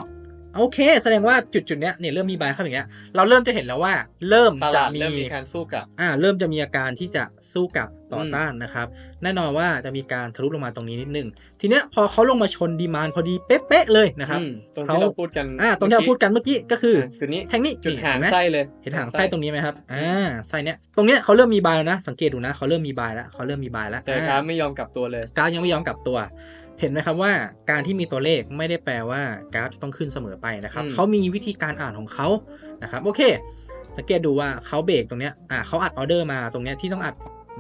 [SPEAKER 1] โอเค แสดงว่าจุดจุดๆเนี้ยเนี่ยเริ่มมีบายเข้ามาอย่างเงี้ยเราเริ่มจะเห็นแล้วว่า เริ่ม
[SPEAKER 2] ต
[SPEAKER 1] จะ
[SPEAKER 2] ลาด
[SPEAKER 1] มี
[SPEAKER 2] เริ่มมีการสู้กับ
[SPEAKER 1] อ่าเริ่มจะมีอาการที่จะสู้กับ ต่ออ
[SPEAKER 2] ม
[SPEAKER 1] ต้านนะครับ แน่นอนว่าจะมีการทะลุลงมาตรงนี้นิดนึง ทีเนี้ยพอเขาลงมาชนดีมานพอดีเป๊ะๆเลยนะครับ
[SPEAKER 2] อืมตรง
[SPEAKER 1] เขา
[SPEAKER 2] ที่เราพูดกัน
[SPEAKER 1] อ่าตรงที่เราพูดกันเมื่อกี้ก็คือ
[SPEAKER 2] อะจุดนี้
[SPEAKER 1] แทงนี้
[SPEAKER 2] จุด
[SPEAKER 1] นี่
[SPEAKER 2] หาง
[SPEAKER 1] เห็นไหม
[SPEAKER 2] ไส้เลย
[SPEAKER 1] เห็นหางไส้ตรงนี้ไหมครับอ่าไส้เนี้ยตรงเนี้ยเขาเริ่มมีบายแล้วนะ สังเกตดูนะเขาเริ่มมีบายแล้วเขาเริ่มมีบายแล้ว
[SPEAKER 2] แต่
[SPEAKER 1] อ่า
[SPEAKER 2] กราฟไม่ยอมกลับตัวเลย
[SPEAKER 1] กราฟยังไม่ยอมกลับตัวเห็นไหมครับว่าการที่มีตัวเลขไม่ได้แปลว่ากราฟจะต้องขึ้นเสมอไปนะครับ
[SPEAKER 2] อืม
[SPEAKER 1] เขามีวิธีการอ่านของเขานะครับ โอเค สังเกตดูว่าเขาเบรกตรงเนี้ยอ่าเขาอัดออเดอร์มาตรงเนี้ยที่ต้องอัด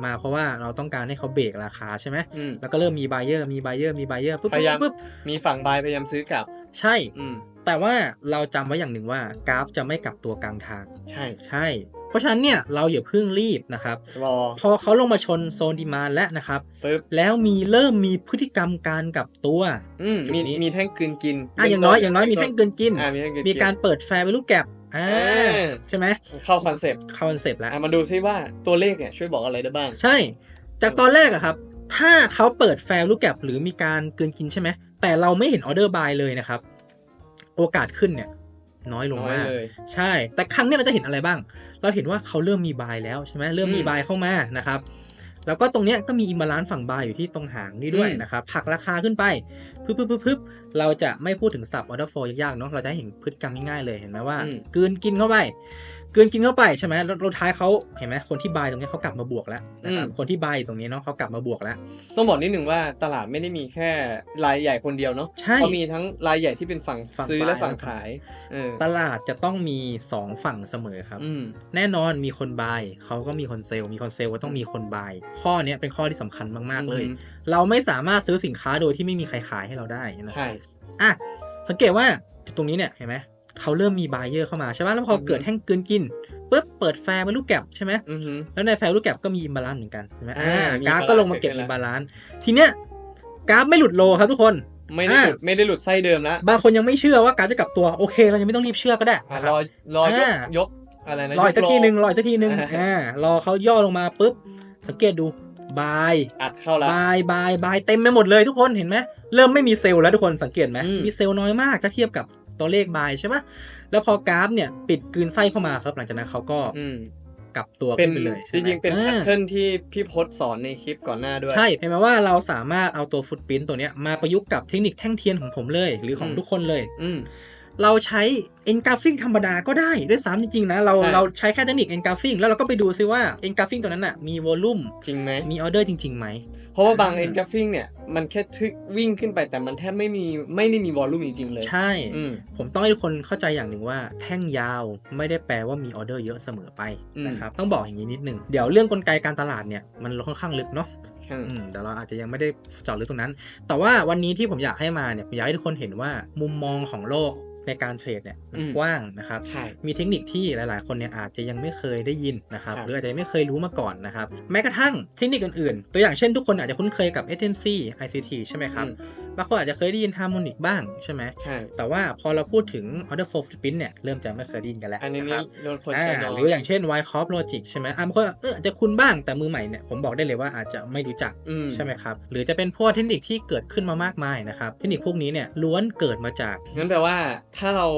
[SPEAKER 1] มาเพราะว่าเราต้องการให้เขาเบรกราคาใช่ไหม
[SPEAKER 2] อืม
[SPEAKER 1] แล้วก็เริ่มมีบ u เ e อร์มีบ u เ e อร์มีบ u เ e อร์ปุ๊บ
[SPEAKER 2] พยายาม
[SPEAKER 1] ปุ๊บ
[SPEAKER 2] มีฝั่งบายพยายามซื้อกลับ
[SPEAKER 1] ใช่
[SPEAKER 2] อืม
[SPEAKER 1] แต่ว่าเราจำไว้อย่างหนึ่งว่ากราฟจะไม่กลับตัวกลางทาง
[SPEAKER 2] ใช่
[SPEAKER 1] ใช่ เพราะฉะนั้นเนี่ยเราอย่าเพิ่งรีบนะครับ
[SPEAKER 2] รอ
[SPEAKER 1] พอเขาลงมาชนโซนดีมานแล้วนะครับ
[SPEAKER 2] ปึ๊บ
[SPEAKER 1] แล้วมีเริ่มมีพฤติกรรมการกลับตัว
[SPEAKER 2] อืม
[SPEAKER 1] จุด
[SPEAKER 2] มี
[SPEAKER 1] นี้
[SPEAKER 2] มีแท่งกลืนกิน
[SPEAKER 1] อะอย่างน้อยอย่างน้อยมีแท่งเกินกิน
[SPEAKER 2] อ่ามีแท่งกลืน
[SPEAKER 1] มี
[SPEAKER 2] กิน
[SPEAKER 1] การเปิดแฟร์ value gap อ่า
[SPEAKER 2] อ่า
[SPEAKER 1] ใช่ไหม
[SPEAKER 2] เข้าคอนเซปต์
[SPEAKER 1] เข้าคอนเซปต์แล้ว
[SPEAKER 2] อะมาดูซิว่าตัวเลขเนี่ยช่วยบอกอะไรได้บ้าง
[SPEAKER 1] ใช่ จากตอนแรกอะครับ ถ้าเขาเปิดแฟร์ value gap หรือมีการเกินกินใช่ไหมแต่เราไม่เห็นออเดอร์บายเลยนะครับ โอกาสขึ้นเนี่ยน้อยลง
[SPEAKER 2] น้อย
[SPEAKER 1] มาก
[SPEAKER 2] เลย
[SPEAKER 1] ใช่ แต่ครั้งเนี้ยเราจะเห็นอะไรบ้าง เราเห็นว่าเขาเริ่มมีบายแล้วใช่ไหมเริ่มมี
[SPEAKER 2] อืม
[SPEAKER 1] บายเข้ามานะครับ แล้วก็ตรงเนี้ยก็มีอิมบาลานซ์ฝั่งบายอยู่ที่ตรงหางนี่ด้วย
[SPEAKER 2] อืม
[SPEAKER 1] นะครับผลักราคาขึ้นไป ปึ๊บปึ๊บปึ๊บปึ๊บเราจะไม่พูดถึงสับออเดอร์โฟยากๆเนาะเราจะให้เห็นพฤติกรรมง่ายๆเลยเห็นไหมว่า
[SPEAKER 2] อืม
[SPEAKER 1] กลืนกินเข้าไปกลืนกินเข้าไปใช่ไหมแล้วแล้วท้ายเขาเห็นไหมคนที่บายตรงเนี้ยเขากลับมาบวกแล้วนะครับคนที่บายอยู่ตรงนี้เนาะเขากลับมาบวกแล้ว
[SPEAKER 2] ต้องบอกนิดหนึ่งว่าตลาดไม่ได้มีแค่รายใหญ่คนเดียวเนาะ
[SPEAKER 1] ใช่
[SPEAKER 2] เขามีทั้งรายใหญ่ที่เป็นฝั่ง
[SPEAKER 1] ฝั่ง
[SPEAKER 2] ซื้อและ
[SPEAKER 1] buy
[SPEAKER 2] ฝั่ง
[SPEAKER 1] และฝั่ง
[SPEAKER 2] ขายเออ
[SPEAKER 1] ตลาดจะต้องมีสองฝั่งเสมอครับ
[SPEAKER 2] อืม
[SPEAKER 1] แน่นอนมีคนบายเขาก็มีคนเซลล์มีคนเซลล์ก็ต้องมีคนบายข้อเนี้ยเป็นข้อที่สำคัญมากๆเลย
[SPEAKER 2] อืม
[SPEAKER 1] เราไม่สามารถซื้อสินค้าโดยที่ไม่มีใครขายให้เราได้นะ
[SPEAKER 2] ใช่
[SPEAKER 1] อะสังเกตว่าจุดตรงนี้เนี่ยเห็นไหมเขาเริ่มมีบายเยอร์เข้ามาใช่ไหมแล้วพอเกิด
[SPEAKER 2] อืม
[SPEAKER 1] แท่งเกินกินปุ๊บเปิดแฟร์เป็นลูกแก็บใช่ไหม
[SPEAKER 2] อือฮึ
[SPEAKER 1] แล้วในแฟร์ลูกแก็บก็มีอิมบาลานซ์เหมือนกันใช่ไหม
[SPEAKER 2] อ่า
[SPEAKER 1] อ่า
[SPEAKER 2] มี
[SPEAKER 1] กราฟ
[SPEAKER 2] imbalance
[SPEAKER 1] ก็ลงมาเก็บ
[SPEAKER 2] เกิดขึ้
[SPEAKER 1] อิ
[SPEAKER 2] น
[SPEAKER 1] ม
[SPEAKER 2] แล้ว
[SPEAKER 1] บาลานซ์ทีเนี้ยกราฟไม่หลุดโลครับทุกคน
[SPEAKER 2] ไม่ได้หลุด
[SPEAKER 1] อ่า
[SPEAKER 2] ไม่ได้หลุดไส้เดิมแล้ว
[SPEAKER 1] บางคนยังไม่เชื่อว่ากราฟจะกลับตัวโอเค เรายังไม่ต้องรีบเชื่อก็ได้
[SPEAKER 2] อะ
[SPEAKER 1] นะค
[SPEAKER 2] ร
[SPEAKER 1] รับ
[SPEAKER 2] อรอยก
[SPEAKER 1] อ่า
[SPEAKER 2] ยกอะไรนะ
[SPEAKER 1] รออีกสัก
[SPEAKER 2] ยโล
[SPEAKER 1] ทีหนึ่งรออีกสักทีหนึ่ง
[SPEAKER 2] อ่า
[SPEAKER 1] อ่ารอเขาย่อลงมาปุ๊บสังเกตดู บาย
[SPEAKER 2] อัดเข้าแล้ว
[SPEAKER 1] บายบายบายเต็มไปหมดเลยทุกคนเห็นไหมเริ่มไม่มีเซลล์แล้วทุกคนสังเกตไหม
[SPEAKER 2] อืม
[SPEAKER 1] มีเซลล์น้อยมากถ้าเทียบกับตัวเลขบายใช่ปะแล้วพอกราฟเนี่ยปิดกลืนไส้เข้ามาครับ หลังจากนั้นเขาก็
[SPEAKER 2] อืม
[SPEAKER 1] กลับตัว
[SPEAKER 2] เป็
[SPEAKER 1] ขึ้
[SPEAKER 2] น
[SPEAKER 1] นไปเลย
[SPEAKER 2] จ
[SPEAKER 1] ใช่ไหม
[SPEAKER 2] ริงๆเป็นแพ
[SPEAKER 1] อ่า
[SPEAKER 2] ทเทิร์นที่พี่พศสอนในคลิปก่อนหน้าด้วย
[SPEAKER 1] ใช่เห็นไหมว่าเราสามารถเอาตัวฟุตปรินตัวเนี้ยมาประยุกต์กับเทคนิคแท่งเทียนของผมเลย หรือของ
[SPEAKER 2] อืม
[SPEAKER 1] ทุกคนเลย
[SPEAKER 2] อืม
[SPEAKER 1] เราใช้ engulfing ธรรมดาก็ได้ด้วยซ้ำจริงๆนะเรา
[SPEAKER 2] ใช่
[SPEAKER 1] เราใช้แค่เทคนิค engulfing แล้วเราก็ไปดูซิว่า engulfing ตัวนั้นน่ะมี volume
[SPEAKER 2] จริงไหม
[SPEAKER 1] มีออเดอร์จริงๆไหม
[SPEAKER 2] เพราะว่าบาง
[SPEAKER 1] อ่า
[SPEAKER 2] เอ็นกราฟิงเนี่ย มันแค่ทึกวิ่งขึ้นไปแต่มันแทบไม่มีไม่ได้มีวอลลุ่มจริงๆเลย
[SPEAKER 1] ใช่
[SPEAKER 2] อืม
[SPEAKER 1] ผมต้องให้ทุกคนเข้าใจอย่างหนึ่งว่าแท่งยาวไม่ได้แปลว่ามีออเดอร์เยอะเสมอไป
[SPEAKER 2] อืม
[SPEAKER 1] นะครับต้องบอกอย่างนี้นิดนึง เดี๋ยวเรื่องกลไกการตลาดเนี่ยมันค่อนข้างลึกเนาะ
[SPEAKER 2] อืม
[SPEAKER 1] อืมเดี๋ยวเราอาจจะยังไม่ได้เจาะลึกตรงนั้น แต่ว่าวันนี้ที่ผมอยากให้มาเนี่ยผมอยากให้ทุกคนเห็นว่ามุมมองของโลก ในการเทรดเนี่ยมัน
[SPEAKER 2] อืม
[SPEAKER 1] กว้างนะครับ
[SPEAKER 2] ใช่
[SPEAKER 1] มีเทคนิคที่หลายๆ คนเนี่ยอาจจะยังไม่เคยได้ยินนะครับ
[SPEAKER 2] ครับ
[SPEAKER 1] หรืออาจจะไม่เคยรู้มาก่อนนะครับแม้กระทั่งเทคนิคอื่นๆ ตัวอย่างเช่นทุกคนอาจจะคุ้นเคยกับ SMC ICT ใช่ไหมครับ
[SPEAKER 2] อืม
[SPEAKER 1] บางคนอาจจะเคยได้ยิน Harmonic บ้างใช่ไหม
[SPEAKER 2] ใช่
[SPEAKER 1] แต่ว่าพอเราพูดถึง Order Flow Flipin เนี่ยเริ่มจะไม่เคยได้ยินกันแล้ว
[SPEAKER 2] อันนี้
[SPEAKER 1] นะค
[SPEAKER 2] นี่
[SPEAKER 1] รับ
[SPEAKER 2] โดนคน
[SPEAKER 1] อ่า
[SPEAKER 2] ใช้น้อย
[SPEAKER 1] หรืออย่างเช่น Y Corp Logic ใช่ไหมอะบางคนเอออาจจะคุ้นบ้างแต่มือใหม่เนี่ยผมบอกได้เลยว่าอาจจะไม่รู้จัก
[SPEAKER 2] อืม
[SPEAKER 1] ใช่ไหมครับหรือจะเป็นพวกเทคนิคที่เกิดขึ้นมามากมายนะครับเทคนิคพวกนี้เนี่ยล้วนเกิดมาจาก
[SPEAKER 2] งั้นแปลว่าถ้าเรา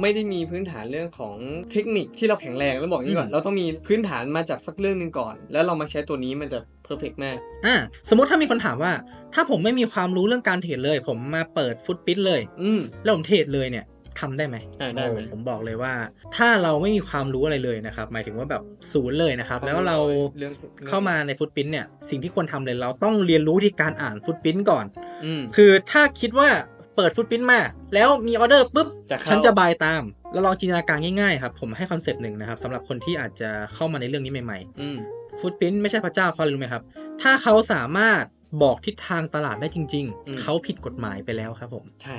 [SPEAKER 2] ไม่ได้มีพื้นฐานเรื่องของเทคนิคที่เราแข็งแรงต้องบอกอย่างนี้ก่อน
[SPEAKER 1] อืม
[SPEAKER 2] เราต้องมีพื้นฐานมาจากสักเรื่องหนึ่งก่อน แล้วเรามาใช้ตัวนี้มันจะ เพอร์เฟกมาก
[SPEAKER 1] อ่า สมมติถ้ามีคนถามว่า ถ้าผมไม่มีความรู้เรื่องการเทรดเลย ผมมาเปิดฟุตปิ t เลย
[SPEAKER 2] อืม
[SPEAKER 1] แล้วผมเทรดเลยเนี่ยทำได้ไหม
[SPEAKER 2] อ่าได้ไหม
[SPEAKER 1] โอ้ผมบอกเลยว่า ถ้าเราไม่มีความรู้อะไรเลยนะครับ หมายถึงว่าแบบศูนย์เลยนะครับ แล้วเรา
[SPEAKER 2] เรื่อง
[SPEAKER 1] เข้ามาในฟุตปิ t เนี่ย สิ่งที่ควรทำเลยเราต้องเรียนรู้ที่การอ่านฟุตปิ t ก่อน
[SPEAKER 2] อืม
[SPEAKER 1] คือถ้าคิดว่าเปิดฟุตปิ t มา แล้วมีออเดอร์ปุ๊บ
[SPEAKER 2] จะเข้า
[SPEAKER 1] ฉันจะบายตาม แล้วลองจินตนาการง่ายๆครับ ผมให้คอนเซปต์หนึ่งนะครับสำหรับคนที่อาจจะเข้ามาในเรื่องนี้ใหม่ๆ
[SPEAKER 2] อืม
[SPEAKER 1] ฟุตพิ้นไม่ใช่พระเจ้าเพราะอะไรรู้ไหมครับ ถ้าเขาสามารถบอกทิศทางตลาดได้จริง
[SPEAKER 2] อืม
[SPEAKER 1] ๆเขาผิดกฎหมายไปแล้วครับผม
[SPEAKER 2] ใช่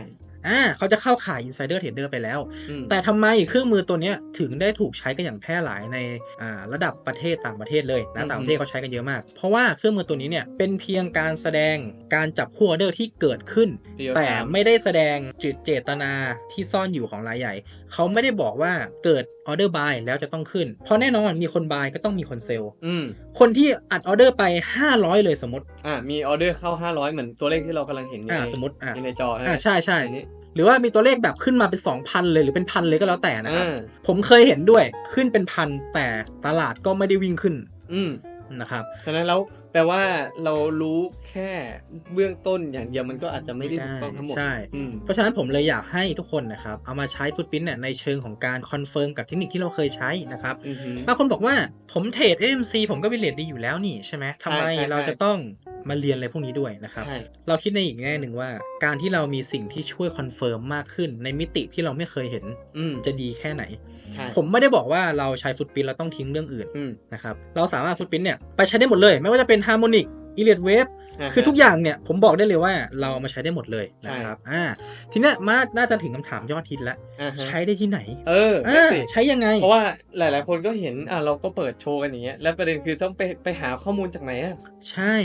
[SPEAKER 1] อ่าเขาจะเข้าข่าย insider trader ไปแล้ว
[SPEAKER 2] อืม
[SPEAKER 1] แต่ทำไมเครื่องมือตัวเนี้ยถึงได้ถูกใช้กันอย่างแพร่หลายในอ่าระดับประเทศต่างประเทศเลยนะต่างประเทศเขาใช้กันเยอะมาก เพราะว่าเครื่องมือตัวนี้เนี่ยเป็นเพียงการแสดงการจับคู่ออเดอร์ที่เกิดขึ้น
[SPEAKER 2] Real
[SPEAKER 1] แต่
[SPEAKER 2] time
[SPEAKER 1] ไม่ได้แสดงจุดเจตนาที่ซ่อนอยู่ของรายใหญ่ เขาไม่ได้บอกว่าเกิดออเดอร์บายแล้วจะต้องขึ้น เพราะแน่นอนมีคนบายก็ต้องมีคนเซลล์
[SPEAKER 2] อืม
[SPEAKER 1] คนที่อัดออเดอร์ไป 500 เลยสมมติ
[SPEAKER 2] อ่ามีออเดอร์เข้า 500 เหมือนตัวเลขที่เรากำลังเห็นอยู่
[SPEAKER 1] อ่า
[SPEAKER 2] ใน
[SPEAKER 1] สมมติอ่า
[SPEAKER 2] ในจอ
[SPEAKER 1] อ่าใช่ใช่
[SPEAKER 2] อันนี้
[SPEAKER 1] หรือว่ามีตัวเลขแบบขึ้นมาเป็น2,000เลยหรือเป็นพันเลยก็แล้วแต่นะครับ
[SPEAKER 2] อ่า
[SPEAKER 1] ผมเคยเห็นด้วยขึ้นเป็นพันแต่ตลาดก็ไม่ได้วิ่งขึ้น
[SPEAKER 2] อืม
[SPEAKER 1] นะครับ
[SPEAKER 2] ฉะนั้นแล้ว แปลว่าเรารู้แค่เบื้องต้นอย่างเดียวมันก็อาจจะไม่ได้ถูกต้องทั้งหมด
[SPEAKER 1] ใช่
[SPEAKER 2] อืม
[SPEAKER 1] เพราะฉะนั้นผมเลยอยากให้ทุกคนนะครับ เอามาใช้ฟุตพิ้นเนี่ยในเชิงของการคอนเฟิร์มกับเทคนิคที่เราเคยใช้นะครับ
[SPEAKER 2] อือฮึ
[SPEAKER 1] บางคนบอกว่าผมเทรด AMC ผมก็วิเลตดีอยู่แล้วนี่ใช่ไหมทำไม
[SPEAKER 2] ใช่ใช่
[SPEAKER 1] เราจะต้องมาเรียนอะไรพวกนี้ด้วยนะครับ
[SPEAKER 2] ใช่
[SPEAKER 1] เราคิดในอีกแง่หนึ่งว่า การที่เรามีสิ่งที่ช่วยคอนเฟิร์มมากขึ้นในมิติที่เราไม่เคยเห็น
[SPEAKER 2] อืม
[SPEAKER 1] จะดีแค่ไหน
[SPEAKER 2] ใช่
[SPEAKER 1] ผมไม่ได้บอกว่าเราใช้ฟุตพิ้นเราต้องทิ้งเรื่องอื่น
[SPEAKER 2] อืม
[SPEAKER 1] นะครับเราสามารถฟุตพิ้นเนี่ยไปใช้ได้หมดเลย ไม่ว่าจะเป็น Harmonic i l i t Wave าคือทุกอย่างเนี่ยผมบอกได้เลยว่าเราเอามาใช้ได้หมดเลย
[SPEAKER 2] ใช่
[SPEAKER 1] นะครับอ่าทีเนี้ยมาน่าจะถึงคำถามยอดฮิตแล้ว
[SPEAKER 2] อ่าฮะ
[SPEAKER 1] ใช้ได้ที่ไหน
[SPEAKER 2] เออ
[SPEAKER 1] อ่า
[SPEAKER 2] นั่นสิ
[SPEAKER 1] ใช้ยังไง
[SPEAKER 2] เพราะว่าหลาย ๆ คนก็เห็นอ่าเราก็เปิดโชว์กันอย่างเงี้ยแล้วประเด็นคือต้องไปไปหาข้อมูลจากไหนอะ
[SPEAKER 1] ใช่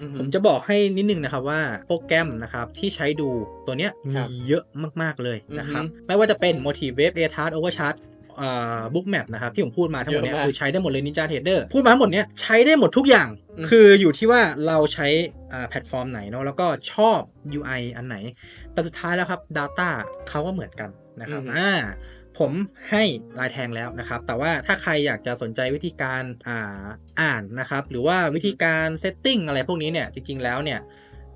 [SPEAKER 2] อือฮึ
[SPEAKER 1] ผมจะบอกให้นิดนึงนะครับว่าโปรแกรมนะครับที่ใช้ดูตัวเนี้ย
[SPEAKER 2] ครั
[SPEAKER 1] มี
[SPEAKER 2] บ
[SPEAKER 1] เยอะมาก ๆ เลยนะครับ
[SPEAKER 2] อือฮึ
[SPEAKER 1] ไม่ว่าจะเป็น Motive Wave a t a r t Overchart อ่า Book Map นะครับที่ผมพูดมาทั้งหมดเนี้ย
[SPEAKER 2] เยอะมาก
[SPEAKER 1] คือใช้ได้หมดเลย Ninja Trader พูดมาทั้งหมดเนี้ยใช้ได้หมดทุกอย่าง
[SPEAKER 2] อืม
[SPEAKER 1] คืออยู่ที่ว่าเราใช้อ่าแพลตฟอร์มไหนเนาะแล้วก็ชอบ UI อันไหน แต่สุดท้ายแล้วครับ Data เขาก็เหมือนกันนะครับ
[SPEAKER 2] อือฮึ
[SPEAKER 1] อ่าผมให้ลายแทงแล้วนะครับ แต่ว่าถ้าใครอยากจะสนใจวิธีการอ่าอ่านนะครับ หรือว่าวิธีการเซตติ้งอะไรพวกนี้เนี่ย จริง ๆ แล้วเนี่ย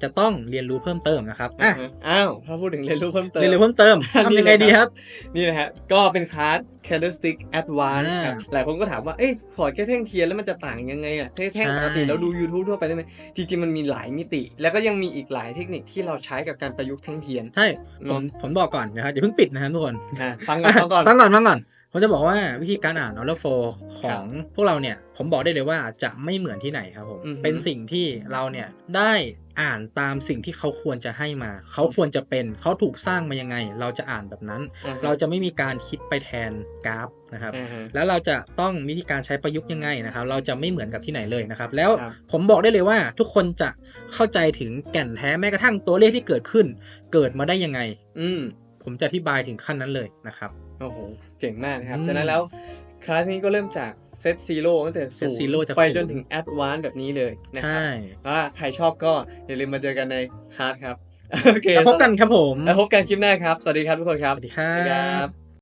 [SPEAKER 1] จะต้องเรียนรู้เพิ่มเติมนะครับอะา
[SPEAKER 2] ฮะอ้าวถ้าพูดถึงเรียนรู้เพิ่มเติม
[SPEAKER 1] เรียนรู้เพิ่มเติม
[SPEAKER 2] อันนี้
[SPEAKER 1] ทำยังไง
[SPEAKER 2] เลยครับ
[SPEAKER 1] ดีครับ
[SPEAKER 2] นี่นะฮะก็เป็นคลาส Candlestick Advanced
[SPEAKER 1] อ่า
[SPEAKER 2] ครับหลายคนก็ถามว่าเอ้ยขอแค่แท่งเทียนแล้วมันจะต่างยังไงอะแค่แท่ง
[SPEAKER 1] ใช่
[SPEAKER 2] ปกติเราดู YouTube ทั่วไปได้ไหมจริงๆมันมีหลายมิติ แล้วก็ยังมีอีกหลายเทคนิคที่เราใช้กับการประยุกต์แท่งเทียน
[SPEAKER 1] ใช่ผ
[SPEAKER 2] เนอะ
[SPEAKER 1] มผมบอกก่อนนะครับอย่าเพิ่งปิดนะครับทุกคน
[SPEAKER 2] อะฟังก่อนฟังก่อน
[SPEAKER 1] ฟังก่อนฟังก่อน ผมจะบอกว่าวิธีการอ่าน order flow ของพวกเราเนี่ย ผมบอกได้เลยว่าจะไม่เหมือนที่ไหนครับผม
[SPEAKER 2] อือฮึ
[SPEAKER 1] เป็นสิ่งที่เราเนี่ยได้อ่านตามสิ่งที่เขาควรจะให้มา เขาควรจะเป็นเขาถูกสร้างมายังไง เราจะอ่านแบบนั้น
[SPEAKER 2] อ่าฮะ
[SPEAKER 1] เราจะไม่มีการคิดไปแทนกราฟนะครับ
[SPEAKER 2] อ่าฮะ
[SPEAKER 1] แล้วเราจะต้องวิธีการใช้ประยุกต์ยังไงนะครับ เราจะไม่เหมือนกับที่ไหนเลยนะครับ แล้ว
[SPEAKER 2] ครับ
[SPEAKER 1] ผมบอกได้เลยว่าทุกคนจะเข้าใจถึงแก่นแท้แม้กระทั่งตัวเลขที่เกิดขึ้น เกิดมาได้ยังไง
[SPEAKER 2] อืม
[SPEAKER 1] ผมจะอธิบายถึงขั้นนั้นเลยนะครับ
[SPEAKER 2] โอ้โห เจ๋งมากนะครับ
[SPEAKER 1] อืม
[SPEAKER 2] ฉะนั้นแล้วคลาสนี้ก็เริ่มจากเซตซีโร่ตั้งแต่ศู
[SPEAKER 1] Set
[SPEAKER 2] น
[SPEAKER 1] Zero
[SPEAKER 2] ย์
[SPEAKER 1] จาก
[SPEAKER 2] ไป
[SPEAKER 1] ศูนย์
[SPEAKER 2] จนถึงแอดวานซ์แบบนี้เลยนะครั
[SPEAKER 1] ใช่
[SPEAKER 2] บว่าใครชอบก็อย่าลืมมาเจอกันในคลาสครับ โอเค
[SPEAKER 1] แล้วพบกันครับผม
[SPEAKER 2] แล้วพบกันคลิปหน้าครับ สวัสดีครับทุกคนค
[SPEAKER 1] ส
[SPEAKER 2] รับ
[SPEAKER 1] วัสดีครั
[SPEAKER 2] สวัสดีครับบ